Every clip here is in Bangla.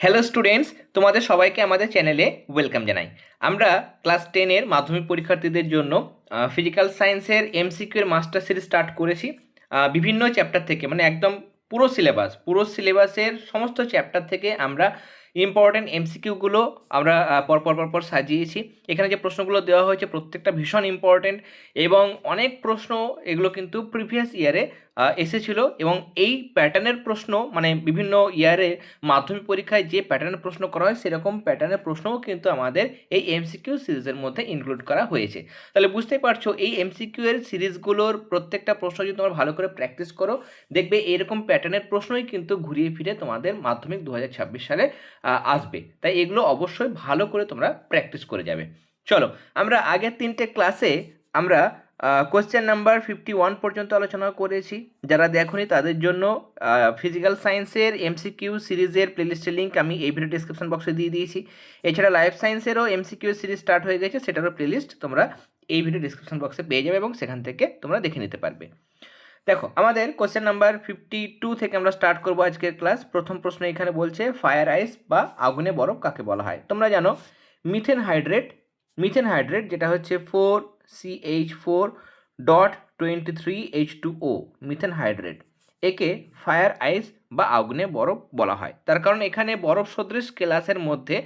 হ্যালো স্টুডেন্টস তোমাদের সবাইকে আমাদের চ্যানেলে ওয়েলকাম জানাই। আমরা ক্লাস টেনের মাধ্যমিক পরীক্ষার্থীদের জন্য ফিজিক্যাল সায়েন্সের এমসিকিউর মাস্টার সিরিজ স্টার্ট করেছি। বিভিন্ন চ্যাপ্টার থেকে মানে একদম পুরো সিলেবাস পুরো সিলেবাসের সমস্ত চ্যাপ্টার থেকে আমরা ইম্পর্টেন্ট এমসিকিউগুলো আমরা পরপর পরপর সাজিয়েছি। এখানে যে প্রশ্নগুলো দেওয়া হয়েছে প্রত্যেকটা ভীষণ ইম্পর্টেন্ট এবং অনেক প্রশ্ন এগুলো কিন্তু প্রিভিয়াস ইয়ারে এসেছিল এবং এই প্যাটার্নের প্রশ্ন মানে বিভিন্ন ইয়ারে মাধ্যমিক পরীক্ষায় যে প্যাটার্নের প্রশ্ন করা হয়, সেরকম প্যাটার্নের প্রশ্নও কিন্তু আমাদের এই এমসিকিউ সিরিজের মধ্যে ইনক্লুড করা হয়েছে। তাহলে বুঝতেই পারছ, এই এমসিকিউ এর সিরিজগুলোর প্রত্যেকটা প্রশ্ন যদি তোমরা ভালো করে প্র্যাকটিস করো, দেখবে এরকম প্যাটার্নের প্রশ্নই কিন্তু ঘুরিয়ে ফিরে তোমাদের মাধ্যমিক দু হাজার ছাব্বিশ সালে আসবে। তাই এগুলো অবশ্যই ভালো করে তোমরা প্র্যাকটিস করে যাবে। চলো, আমরা আগের তিনটে ক্লাসে আমরা কোশ্চেন নাম্বার ফিফটি ওয়ান পর্যন্ত আলোচনা করেছি। যারা দেখোনি তাদের জন্য ফিজিক্যাল সায়েন্সের এমসিকিউ সিরিজের প্লেলিস্টের লিঙ্ক আমি এই ভিডিও ডিসক্রিপশন বক্সে দিয়ে দিয়েছি। এছাড়া লাইফ সায়েন্সেরও এমসিকিউ সিরিজ স্টার্ট হয়ে গেছে, সেটারও প্লেলিস্ট তোমরা এই ভিডিও ডিসক্রিপশন বক্সে পেয়ে যাবে এবং সেখান থেকে তোমরা দেখে নিতে পারবে। দেখো, আমাদের কোশ্চেন নাম্বার ফিফটি টু থেকে আমরা স্টার্ট করব আজকের ক্লাস প্রথম প্রশ্ন এখানে বলছে ফায়ার আইস বা আগুনে বরফ কাকে বলা হয়? তোমরা জানো মিথেন হাইড্রেট মিথেন হাইড্রেট যেটা হচ্ছে four CH four dot twenty three H two O methane hydrate একে ফায়ার আইস বা আগুনে বরফ বলা হয়। তার কারণ এখানে বরফ সদৃশ কেলাসের মধ্যে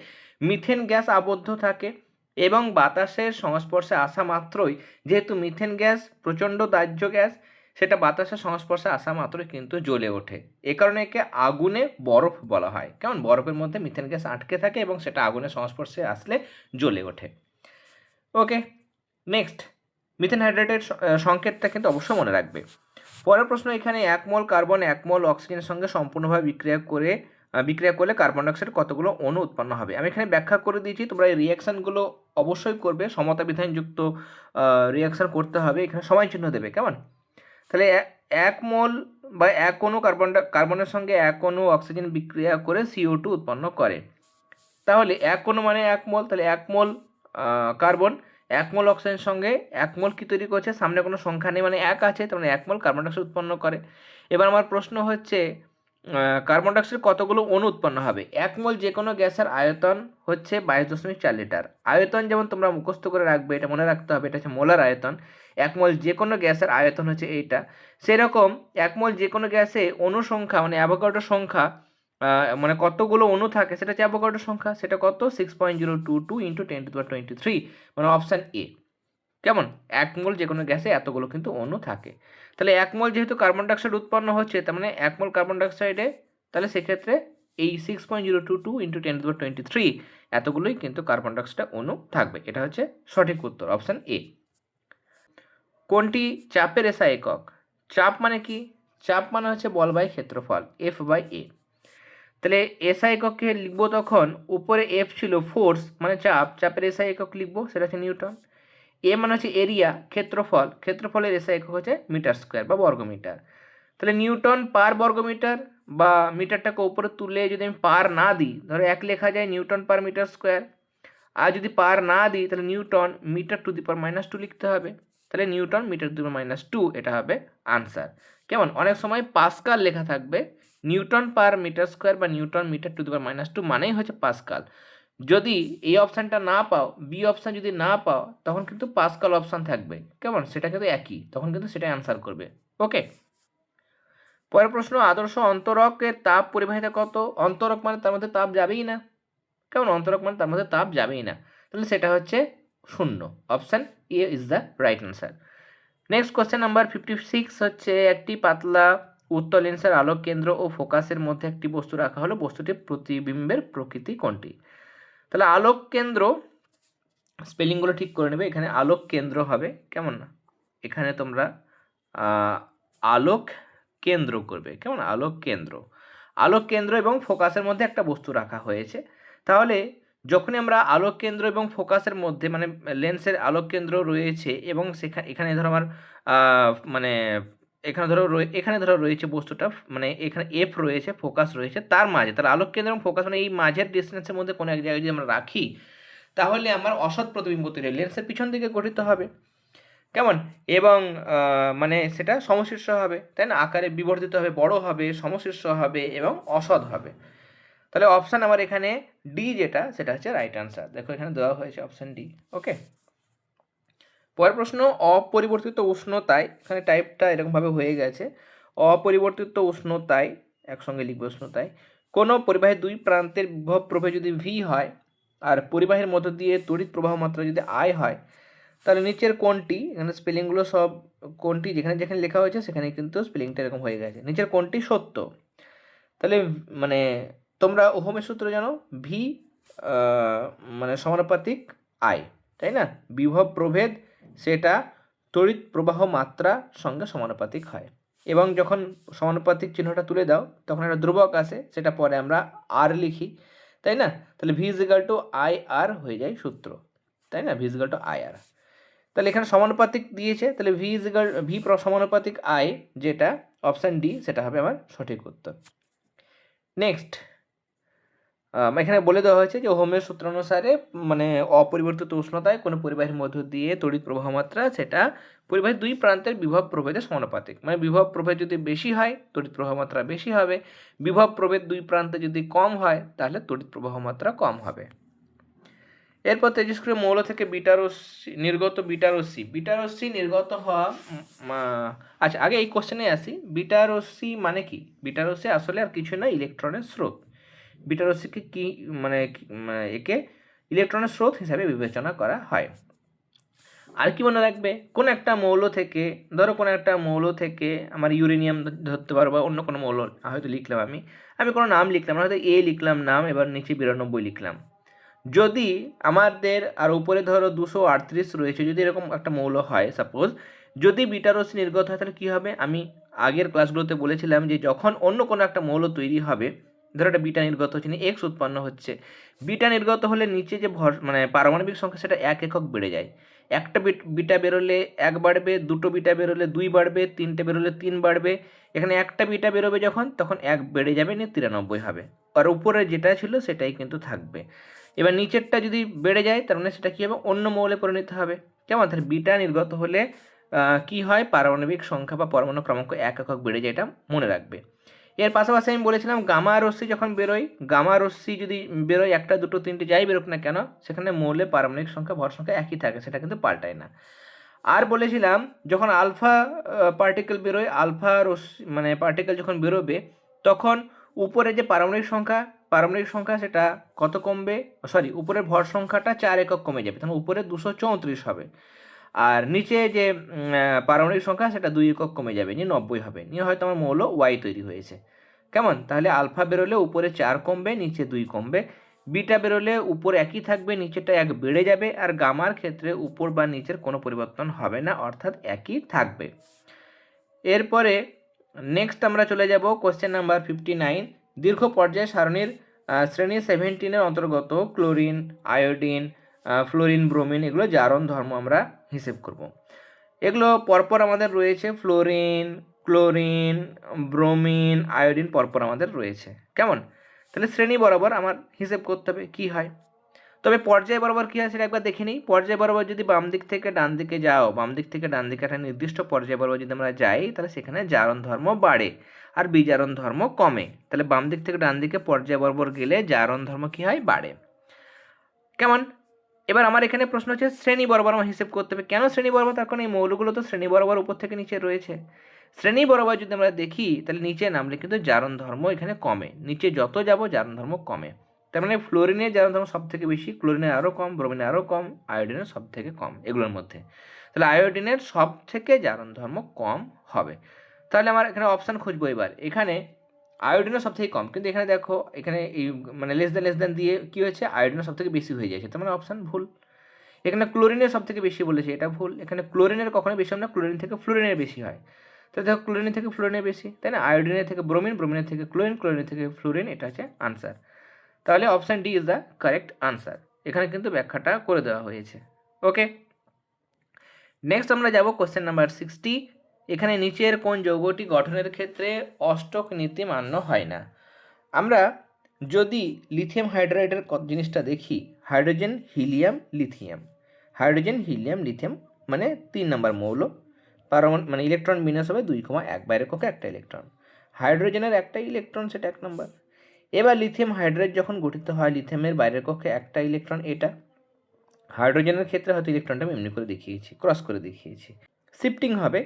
মিথেন গ্যাস আবদ্ধ থাকে এবং বাতাসের সংস্পর্শে আসা মাত্রই, যেহেতু মিথেন গ্যাস প্রচণ্ড দাহ্য গ্যাস সেটা বাতাসের সংস্পর্শে আসা মাত্রই কিন্তু জ্বলে ওঠে। এ কারণে একে আগুনে বরফ বলা হয়। কেমন? বরফের মধ্যে মিথেন গ্যাস আটকে থাকে এবং সেটা আগুনের সংস্পর্শে আসলে জ্বলে ওঠে। ওকে নেক্সট মিথেন হাইড্রেটের সংকেতটা কিন্তু অবশ্যই মনে রাখবে। পরের প্রশ্ন এখানে এক মোল কার্বন এক মোল অক্সিজেনের সঙ্গে সম্পূর্ণভাবে বিক্রিয়া করে বিক্রিয়া করলে কার্বন ডাইঅক্সাইড কতগুলো অণু উৎপন্ন হবে? আমি এখানে ব্যাখ্যা করে দিয়েছি, তোমরা এই রিয়াকশানগুলো অবশ্যই করবে, সমতা বিধানযুক্ত রিয়াকশান করতে হবে, এখানে সময় চিহ্ন দেবে, কেমন? তাহলে এক মোল বা এক অণু কার্বন কার্বনের সঙ্গে এক অণু অক্সিজেন বিক্রিয়া করে সিও টু উৎপন্ন করে। তাহলে এক অণু মানে এক মোল, তাহলে এক মোল কার্বন এক মোল অক্সিজেনের সঙ্গে এক মোল কি তৈরি করছে? সামনে কোনো সংখ্যা নেই মানে এক আছে, তার মানে এক মোল কার্বন ডাইঅক্সাইড উৎপন্ন করে। এবার আমার প্রশ্ন হচ্ছে কার্বন ডাইঅক্সাইড কতগুলো অণু উৎপন্ন হবে? এক মোল যে কোনো গ্যাসের আয়তন হচ্ছে বাইশ দশমিক চার লিটার। আয়তন যেমন তোমরা মুখস্থ করে রাখবে, এটা মনে রাখতে হবে, এটা হচ্ছে মোলার আয়তন। এক মোল যে কোনো গ্যাসের আয়তন হচ্ছে এইটা। সেরকম এক মোল যে কোনো গ্যাসে অণু সংখ্যা মানে অ্যাভোগাড্রো সংখ্যা মানে কতগুলো অণু থাকে, সেটা হচ্ছে অ্যাভোগাড্রো সংখ্যা, সেটা কত? Six point zero two two into ten to twenty three মানে অপশান এ কেমন? এক মোল যে কোনো গ্যাসে এতগুলো কিন্তু অণু থাকে। তাহলে এক মোল যেহেতু কার্বন ডাইঅক্সাইড উৎপন্ন হচ্ছে, তার মানে এক মোল কার্বন ডাইঅক্সাইডে তাহলে সেক্ষেত্রে এই six point zero two two into ten to twenty three এতগুলোই কিন্তু কার্বন ডাইঅক্সাইড অণু থাকবে। এটা হচ্ছে সঠিক উত্তর অপশান এ কোনটি? চাপের এসআই একক। চাপ মানে কি? চাপ মানে হচ্ছে বল বাই ক্ষেত্রফল এফ বাই এ তাহলে এসআই এককে লিখব তখন উপরে এফ ছিল ফোর্স মানে চাপ, চাপের এসআই একক লিখব, সেটা হচ্ছে নিউটন। এ মানে হচ্ছে এরিয়া ক্ষেত্রফল, ক্ষেত্রফলের এসআই একক হচ্ছে মিটার স্কোয়ার বা বর্গমিটার। তাহলে নিউটন পার বর্গমিটার বা মিটারটাকে উপরে তুলে যদি আমি পার না দিই, ধরো এক লেখা যায় নিউটন পার মিটার স্কোয়ার আর যদি পার না দিই, তাহলে newton metre to the power minus two লিখতে হবে। তাহলে newton metre to the power minus two এটা হবে আনসার কেমন? অনেক সময় পাসকাল লেখা থাকবে, নিউটন পার মিটার স্কোয়ার বা newton metre to the power minus two মানেই হচ্ছে পাসকাল। যদি এই অপশানটা না পাও বি অপশান যদি না পাও, তখন কিন্তু পাসকাল অপশান থাকবে। কেমন? সেটা কিন্তু একই, তখন কিন্তু সেটাই অ্যান্সার করবে। ওকে পরের প্রশ্ন, আদর্শ অন্তরকের তাপ পরিবাহিতা কত? অন্তরক মানে তার মধ্যে তাপ যাবেই না। কেমন? অন্তরক মানে তার মধ্যে তাপ যাবেই না। তাহলে সেটা হচ্ছে শূন্য। Option A is the right answer next question number fifty six হচ্ছে, একটি পাতলা উত্তর লেন্সের আলোক কেন্দ্র ও ফোকাসের মধ্যে একটি বস্তু রাখা হলো। বস্তুটির প্রতিবিম্বের প্রকৃতি কোনটি? তাহলে আলোক কেন্দ্র স্পেলিংগুলো ঠিক করে নেবে। এখানে আলোক কেন্দ্র হবে, কেমন না? এখানে তোমরা আলোক কেন্দ্র করবে। কেমন? আলোক কেন্দ্র। আলোক কেন্দ্র এবং ফোকাসের মধ্যে একটা বস্তু রাখা হয়েছে। তাহলে যখনই আমরা আলোক কেন্দ্র এবং ফোকাসের মধ্যে মানে লেন্সের আলোক কেন্দ্র রয়েছে এবং সেখানে এখানে ধরো আমার মানে এখানে ধরো এখানে ধরো রয়েছে বস্তুটা মানে এখানে এফ রয়েছে, ফোকাস রয়েছে, তার মাঝে তাহলে আলোক কেন্দ্র এবং ফোকাস মানে এই মাঝের ডিস্টেন্সের মধ্যে কোনো এক জায়গায় যদি আমরা রাখি, তাহলে আমার অসৎ প্রতিবিম্ব তৈরি। লেন্সের পিছন দিকে গঠিত হবে। কেমন? এবং মানে সেটা সমশীর্ষ হবে, তাই না? আকারে বিবর্ধিত হবে, বড় হবে, সমশীর্ষ হবে এবং অসৎ হবে। তাহলে অপশান আমার এখানে ডি যেটা, সেটা হচ্ছে রাইট আনসার দেখো এখানে দেওয়া হয়েছে অপশান ডি ওকে পরের প্রশ্ন, অপরিবর্তিত উষ্ণতায়, এখানে টাইপটা এরকমভাবে হয়ে গেছে, অপরিবর্তিত উষ্ণতায়, একসঙ্গে লিখবে উষ্ণতায়, কোনো পরিবাহীর দুই প্রান্তের বিভব প্রভেদ যদি ভি হয়, আর পরিবাহীর মধ্য দিয়ে তড়িৎ প্রবাহ মাত্রা যদি আই হয়, তাহলে নিচের কোনটি এখানে স্পেলিংগুলো সব কোনটি যেখানে যেখানে লেখা হয়েছে, সেখানে কিন্তু স্পেলিংটা এরকম হয়ে গেছে। নিচের কোনটি সত্য। তাহলে মানে তোমরা ওহমের সূত্র জানো, ভি মানে সমানুপাতিক আয় তাই না? বিভব প্রভেদ, সেটা তড়িৎ প্রবাহ মাত্রা সঙ্গে সমানুপাতিক হয়। এবং যখন সমানুপাতিক চিহ্নটা তুলে দাও, তখন একটা ধ্রুবক আসে, সেটা পরে আমরা আর লিখি, তাই না? তাহলে V equal to I R হয়ে যায় সূত্র, তাই না? V equal to I R তাহলে এখানে সমানুপাতিক দিয়েছে, তাহলে ভি ইজিক্যাল ভি সমানুপাতিক আই যেটা অপশান ডি সেটা হবে আমার সঠিক উত্তর। নেক্সট এখানে বলে দেওয়া হয়েছে যে হোমের সূত্রানুসারে মানে অপরিবর্তিত উষ্ণতায় কোনো পরিবাহীর মধ্য দিয়ে তড়িৎ প্রবাহ মাত্রা সেটা পরিবাহীর দুই প্রান্তের বিভব প্রভেদের সমানুপাতিক। মানে বিভব প্রভেদ যদি বেশি হয়, তড়িৎ প্রবাহ মাত্রা বেশি হবে। বিভব প্রভেদ দুই প্রান্তে যদি কম হয়, তাহলে তড়িৎ প্রবাহ মাত্রা কম হবে। এরপর তেজস্ক্রিয় মৌল থেকে বিটারসি, নির্গত বিটারসি। বিটারসি নির্গত হওয়া আচ্ছা আগে এই কোশ্চেনে আসি। বিটারসি মানে কি? বিটারসি আসলে আর কিছু না, ইলেকট্রনের স্রোত। বিটারসিকে কি মানে একে ইলেকট্রনের স্রোত হিসাবে বিবেচনা করা হয়। আর কি মনে রাখবে? কোন একটা মৌল থেকে, ধরো কোনো একটা মৌল থেকে আমার ইউরেনিয়াম ধরতে পারব অন্য কোনো মৌল হয়তো লিখলাম আমি। আমি কোনো নাম লিখলাম হয়তো এ লিখলাম, নাম, এবার নিচে বিরানব্বই লিখলাম। যদি আমাদের আর উপরে ধরো দুশো আটত্রিশ রয়েছে, যদি এরকম একটা মৌল হয় সাপোজ যদি বিটারসি নির্গত হয়, তাহলে কী হবে? আমি আগের ক্লাসগুলোতে বলেছিলাম যে যখন অন্য কোনো একটা মৌল তৈরি হবে ধরো একটা বিটা নির্গত হচ্ছে এক্স উৎপন্ন হচ্ছে। বিটা নির্গত হলে নিচে যে ভর মানে পারমাণবিক সংখ্যা, সেটা এক একক বেড়ে যায়। একটা বিটা বেরোলে এক বাড়বে, দুটো বিটা বেরোলে দুই বাড়বে, তিনটে বেরোলে তিন বাড়বে। এখানে একটা বিটা বেরোবে যখন, তখন এক বেড়ে যাবে, নিয়ে তিরানব্বই হবে। আর উপরে যেটা ছিল, সেটাই কিন্তু থাকবে। এবার নিচেরটা যদি বেড়ে যায়, তার মানে সেটা কী হবে? অন্য মৌলে পরিণত হবে। কেমন? তাহলে বিটা নির্গত হলে কি হয়? পারমাণবিক সংখ্যা বা পরমাণু ক্রমাঙ্ক এক একক বেড়ে যায়, এটা মনে রাখবে। এর পাশাপাশি আমি বলেছিলাম গামা রশ্মি যখন বেরোয়, গামা রশ্মি যদি বেরোয় একটা, দুটো, তিনটে যাই বেরোক না কেন, সেখানে মৌলে পারমাণবিক সংখ্যা, ভর সংখ্যা একই থাকে, সেটা কিন্তু পাল্টায় না। আর বলেছিলাম যখন আলফা পার্টিকেল বেরোয়, আলফা, রশ্মি মানে পার্টিকেল যখন বেরোবে, তখন উপরে যে পারমাণবিক সংখ্যা পারমাণবিক সংখ্যা সেটা কত কমবে? সরি উপরের ভর সংখ্যাটা চার একক কমে যাবে তখন উপরে দুশো চৌত্রিশ হবে। আর নিচে যে পারমাণবিক সংখ্যা, সেটা দুই একক কমে যাবে, নিয়ে নব্বই হবে। নিয়ে হয়তো আমার মৌল ওয়াই তৈরি হয়েছে। কেমন? তাহলে আলফা বেরোলে উপরে চার কমবে, নিচে দুই কমবে। বিটা বেরোলে উপর একই থাকবে নিচেটা এক বেড়ে যাবে, আর গামার ক্ষেত্রে উপর বা নিচের কোনো পরিবর্তন হবে না, অর্থাৎ একই থাকবে। এরপরে নেক্সট আমরা চলে যাব কোশ্চেন নাম্বার ফিফটি নাইন দীর্ঘ পর্যায় সারণীর শ্রেণি সেভেন্টিনের অন্তর্গত ক্লোরিন আয়োডিন ফ্লোরিন ব্রোমিন এগুলো জারণ ধর্ম আমরা হিসেব করব। এগুলো পরপর আমাদের রয়েছে ফ্লোরিন, ক্লোরিন, ব্রোমিন, আয়োডিন পরপর আমাদের রয়েছে। কেমন? তাহলে শ্রেণি বরাবর আমার হিসেব করতে হবে কী হয়। তবে পর্যায় বরাবর কী হয় সেটা একবার দেখে নিই। পর্যায় বরাবর যদি বাম দিক থেকে ডান দিকে যাও, বাম দিক থেকে ডান দিকে একটা নির্দিষ্ট পর্যায় বরাবর যদি আমরা যাই, তাহলে সেখানে জারণ ধর্ম বাড়ে আর বিজারণ ধর্ম কমে। তাহলে বাম দিক থেকে ডান দিকে পর্যায় বরাবর গেলে জারণ ধর্ম কী হয়? বাড়ে। কেমন? এবার আমার এখানে প্রশ্ন হচ্ছে, শ্রেণি বরাবর আমার হিসেব করতে হবে। কেন শ্রেণি বরাবর? তার কারণ এই মৌলগুলো তো শ্রেণি বরাবর উপর থেকে নিচে রয়েছে। শ্রেণি বরাবর যদি আমরা দেখি, তাহলে নিচে নামলে কিন্তু জারণ ধর্ম এখানে কমে। নিচে যত যাব, জারণ ধর্ম কমে। তার মানে ফ্লোরিনের জারণ ধর্ম সব থেকে বেশি ক্লোরিনের আরও কম ব্রোমিনের আরও কম আয়োডিনের সব থেকে কম, এগুলোর মধ্যে। তাহলে আয়োডিনের সব থেকে জারণ ধর্ম কম হবে। তাহলে আমার এখানে অপশান খুঁজবো এবার। এখানে আয়োডিনের সব থেকে কম। কিন্তু এখানে দেখো, এখানে এই মানে লেস দেন লেস দেন দিয়ে কী হয়েছে? আয়োডিনের সব থেকে বেশি হয়ে যাচ্ছে। তার মানে অপশান ভুল। এখানে ক্লোরিনের সব থেকে বেশি বলেছে, এটা ভুল। এখানে ক্লোরিনের কখনোই বেশি হয় না ক্লোরিন থেকে ফ্লোরিনের বেশি হয়। তাহলে দেখো ক্লোরিনের থেকে ফ্লোরিনের বেশি, তাই না? আয়োডিনের থেকে ব্রোমিন ব্রোমিনের থেকে ক্লোরিন ক্লোরিনের থেকে ফ্লোরিন এটা হচ্ছে আনসার তাহলে option D is the correct answer এখানে কিন্তু ব্যাখ্যাটা করে দেওয়া হয়েছে। ওকে নেক্সট আমরা যাব কোশ্চেন নাম্বার সিক্সটি এখানে নিচের কোন যৌগটি গঠনের ক্ষেত্রে অষ্টক নীতি মান্য হয় না। আমরা যদি লিথিয়াম হাইড্রাইডের জিনিসটা দেখি hydrogen helium lithium hydrogen helium lithium মানে তিন নম্বর মৌল। পারমাণু মানে ইলেকট্রন বিন্যাস হবে দুই কমা এক বাইরের কক্ষে একটা ইলেকট্রন হাইড্রোজেনের একটা ইলেকট্রন সেটা এক নম্বর। এবার লিথিয়াম হাইড্রেট যখন গঠিত হয় লিথিয়ামের বাইরের কক্ষে একটা ইলেকট্রন এটা। হাইড্রোজেনের ক্ষেত্রে হয়তো ইলেকট্রনটা আমি এমনি করে দেখিয়েছি ক্রস করে দেখিয়েছি। শিফটিং হবে।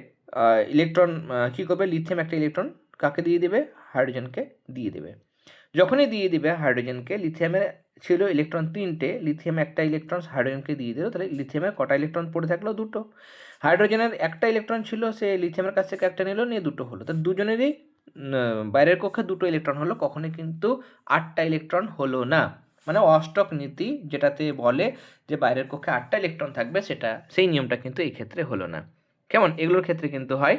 ইলেকট্রন কী করবে? লিথিয়াম একটা ইলেকট্রন কাকে দিয়ে দেবে? হাইড্রোজেনকে দিয়ে দেবে। যখনই দিয়ে দিবে হাইড্রোজেনকে লিথিয়ামের ছিল ইলেকট্রন তিনটে লিথিয়াম একটা ইলেকট্রন হাইড্রোজেনকে দিয়ে দিল, তাহলে লিথিয়ামের কটা ইলেকট্রন পড়ে থাকল? দুটো। হাইড্রোজেনের একটা ইলেকট্রন ছিল, সে লিথিয়ামের কাছ থেকে একটা নিল, নিয়ে দুটো হলো। তাহলে দুজনেরই বাইরের কক্ষে দুটো ইলেকট্রন হলো, কখনোই কিন্তু আটটা ইলেকট্রন হলো না। মানে অষ্টক নীতি যেটাতে বলে যে বাইরের কক্ষে আটটা ইলেকট্রন থাকবে, সেটা, সেই নিয়মটা কিন্তু এই ক্ষেত্রে হলো না। কেমন? এগুলোর ক্ষেত্রে কিন্তু হয়।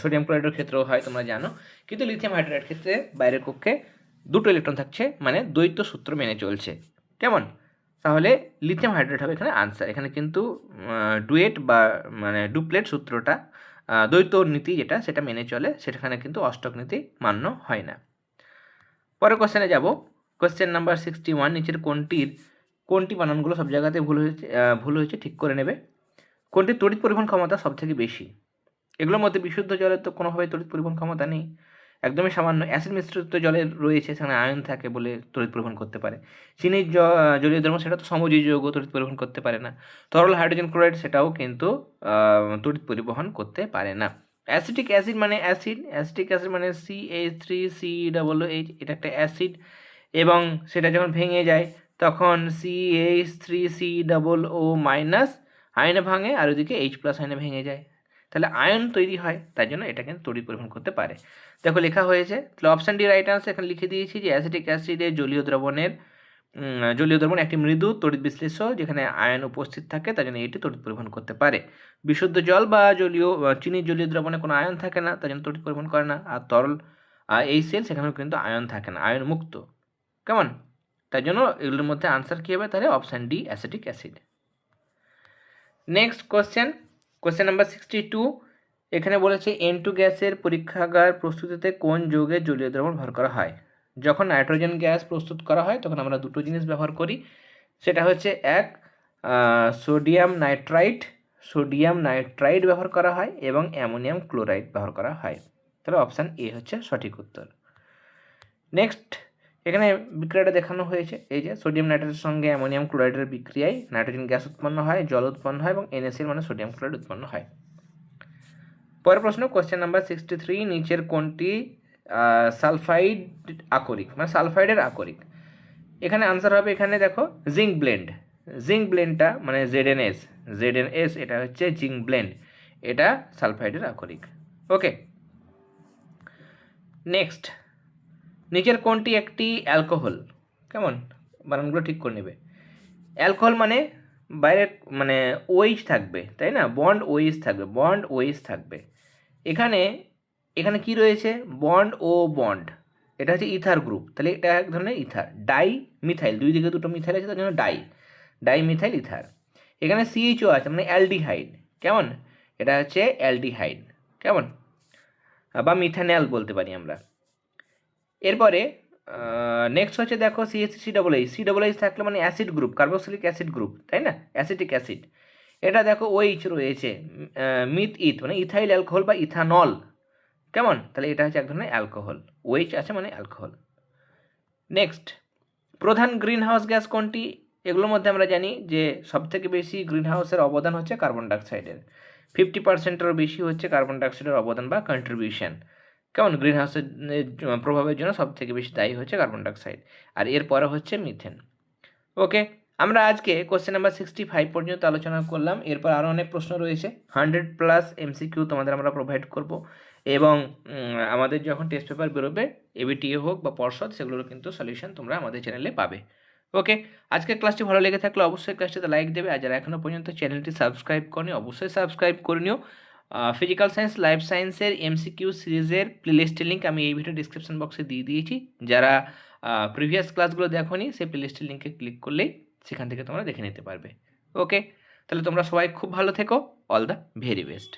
সোডিয়াম ক্লোরাইডের ক্ষেত্রেও হয়, তোমরা জানো। কিন্তু লিথিয়াম হাইড্রাইডের ক্ষেত্রে বাইরের কক্ষে দুটো ইলেকট্রন থাকছে মানে দ্বৈত সূত্র মেনে চলছে। কেমন? তাহলে লিথিয়াম হাইড্রেট হবে এখানে আনসার। এখানে কিন্তু ডুয়েট বা মানে ডুপ্লেট সূত্রটা দ্বৈত নীতি যেটা, সেটা মেনে চলে। সেখানে কিন্তু অষ্টক নীতি মান্য হয় না। পরের কোশ্চেনে যাব। কোশ্চেন নাম্বার সিক্সটি ওয়ান নিচের কোনটির, কোনটি বানানগুলো সব জায়গাতে ভুল হয়েছে ভুল হয়েছে ঠিক করে নেবে? কোনটির তড়িৎ পরিবহন ক্ষমতা সবথেকে বেশি? এগুলোর মধ্যে বিশুদ্ধ জলের তো কোনোভাবে তড়িৎ পরিবহন ক্ষমতা নেই। একদমই সামান্য অ্যাসিড মিশ্রিত জলের রয়েছে, সেখানে আয়ন থাকে বলে তড়িৎ পরিবহন করতে পারে। চিনির জলীয় দ্রবণ সেটা তো সমজীব যৌগ, তড়িৎ পরিবহন করতে পারে না। তরল হাইড্রোজেন ক্লোরাইড সেটাও কিন্তু তড়িৎ পরিবহন করতে পারে না। অ্যাসিটিক অ্যাসিড মানে অ্যাসিড অ্যাসিটিক অ্যাসিড মানে C H three C double H এটা একটা অ্যাসিড এবং সেটা যখন ভেঙে যায়, তখন C H three C double O minus আয়নে ভাঙে আর ওদিকে এইচ প্লাস আয়নে ভেঙে যায়। তাহলে আয়ন তৈরি হয় তাই জন্য এটা কিন্তু তড়িৎ পরিবহন করতে পারে। দেখো লেখা হয়েছে তাহলে অপশান ডি রাইট আনসার এখানে লিখে দিয়েছি যে অ্যাসিটিক অ্যাসিডের জলীয় দ্রবণের জলীয় দ্রবণ একটি মৃদু তড়িৎ বিশ্লেষ্য যেখানে আয়ন উপস্থিত থাকে তাই জন্য এটি তড়িৎ পরিবহন করতে পারে। বিশুদ্ধ জল বা জলীয় চিনির জলীয় দ্রবণে কোনো আয়ন থাকে না তাই জন্য তড়িৎ পরিবহন করে না। আর তরল আহ, এই সেল সেখানেও কিন্তু আয়ন থাকে না আয়ন মুক্ত কেমন? তাই জন্য এগুলোর মধ্যে আনসার কী হবে? তাহলে option D acetic acid next question question number sixty two এখানে বলেছে এন টু গ্যাসের পরীক্ষাগার প্রস্তুতিতে কোন যৌগের জলীয় দ্রবণ ব্যবহার করা হয়? যখন নাইট্রোজেন গ্যাস প্রস্তুত করা হয়, তখন আমরা দুটো জিনিস ব্যবহার করি। সেটা হচ্ছে, এক সোডিয়াম নাইট্রাইট সোডিয়াম নাইট্রাইট ব্যবহার করা হয় এবং অ্যামোনিয়াম ক্লোরাইড ব্যবহার করা হয়। তাহলে অপশান এ হচ্ছে সঠিক উত্তর। নেক্সট এখানে বিক্রিয়াটা দেখানো হয়েছে। এই যে সোডিয়াম নাইট্রেটের সঙ্গে অ্যামোনিয়াম ক্লোরাইডের বিক্রিয়ায় নাইট্রোজেন গ্যাস উৎপন্ন হয়, জল উৎপন্ন হয় এবং এনএসির মানে সোডিয়াম ক্লোরাইড উৎপন্ন হয়। পরের প্রশ্ন কোশ্চেন নাম্বার সিক্সটি থ্রি নিচের কোনটি সালফাইড আকরিক? মানে সালফাইডের আকরিক। এখানে আনসার হবে এখানে দেখো জিঙ্ক ব্লেন্ড জিঙ্ক ব্লেন্ডটা মানে জেডএনএস জেডএনএস এটা হচ্ছে জিঙ্ক ব্লেন্ড এটা সালফাইডের আকরিক। ওকে নেক্সট নিচের কোনটি একটি অ্যালকোহল? কেমন? বানানগুলো ঠিক করে নেবে। অ্যালকোহল মানে বাইরে মানে ওইচ থাকবে, তাই না? বন্ড ওইচ থাকবে, বন্ড ওইচ থাকবে। এখানে এখানে কি রয়েছে? Bond O bond. এটা হচ্ছে ইথার গ্রুপ। তাহলে এটা এক ধরনের ইথার। ডাই মিথাইল দুই দিকে দুটো মিথাইল আছে, তার জন্য ডাই। Di methyl ether. এখানে সিএইচও আছে মানে অ্যালডিহাইড। কেমন? এটা হচ্ছে অ্যালডিহাইড। কেমন? বা মিথানল বলতে পারি আমরা। এরপরে নেক্সট হচ্ছে দেখো CS C double H C double H থাকলে মানে acid group carboxylic acid group তাই না? অ্যাসিটিক অ্যাসিড এটা দেখো ওইচ রয়েছে মিথ ইথ মানে ইথাইল অ্যালকোহল বা ইথানল কেমন? তাহলে এটা হচ্ছে এক ধরনের অ্যালকোহল ওইচ আছে মানে অ্যালকোহল নেক্সট প্রধান গ্রিন হাউস গ্যাস কোনটি? এগুলোর মধ্যে আমরা জানি যে সবথেকে বেশি গ্রিন হাউসের অবদান হচ্ছে কার্বন ডাইঅক্সাইডের ফিফটি পার্সেন্টেরও বেশি হচ্ছে কার্বন ডাইঅক্সাইডের অবদান বা কন্ট্রিবিউশন কেমন গ্রিন হাউসের প্রভাবের জন্য সব থেকে বেশি দায়ী হচ্ছে কার্বন ডাইঅক্সাইড। আর এরপরে হচ্ছে মিথেন। ওকে, আমরা আজকে কোশ্চেন নাম্বার সিক্সটি ফাইভ পর্যন্ত আলোচনা করলাম। এরপর আরও অনেক প্রশ্ন রয়েছে। হান্ড্রেড প্লাস এমসিকিউ তোমাদের আমরা প্রোভাইড করব। এবং আমাদের যখন টেস্ট পেপার বেরোবে এবিটিএ হোক বা পর্ষদ সেগুলোরও কিন্তু সলিউশন তোমরা আমাদের চ্যানেলে পাবে। ওকে, আজকের ক্লাসটি ভালো লেগে থাকলে অবশ্যই ক্লাসটিতে লাইক দেবে। আর যারা এখনও পর্যন্ত চ্যানেলটি সাবস্ক্রাইব করনি, অবশ্যই সাবস্ক্রাইব করে নিও। ফিজিক্যাল সায়েন্স লাইফ সায়েন্সের এমসিকিউ সিরিজের প্লেলিস্টের লিঙ্ক আমি এই ভিডিও ডিসক্রিপশন বক্সে দিয়ে দিয়েছি। যারা প্রিভিয়াস ক্লাসগুলো দেখোনি, সেই প্লেলিস্টের লিঙ্কে ক্লিক করলেই সেখান থেকে তোমরা দেখে নিতে পারবে। ওকে তাহলে তোমরা সবাই খুব ভালো থেকো। All the very best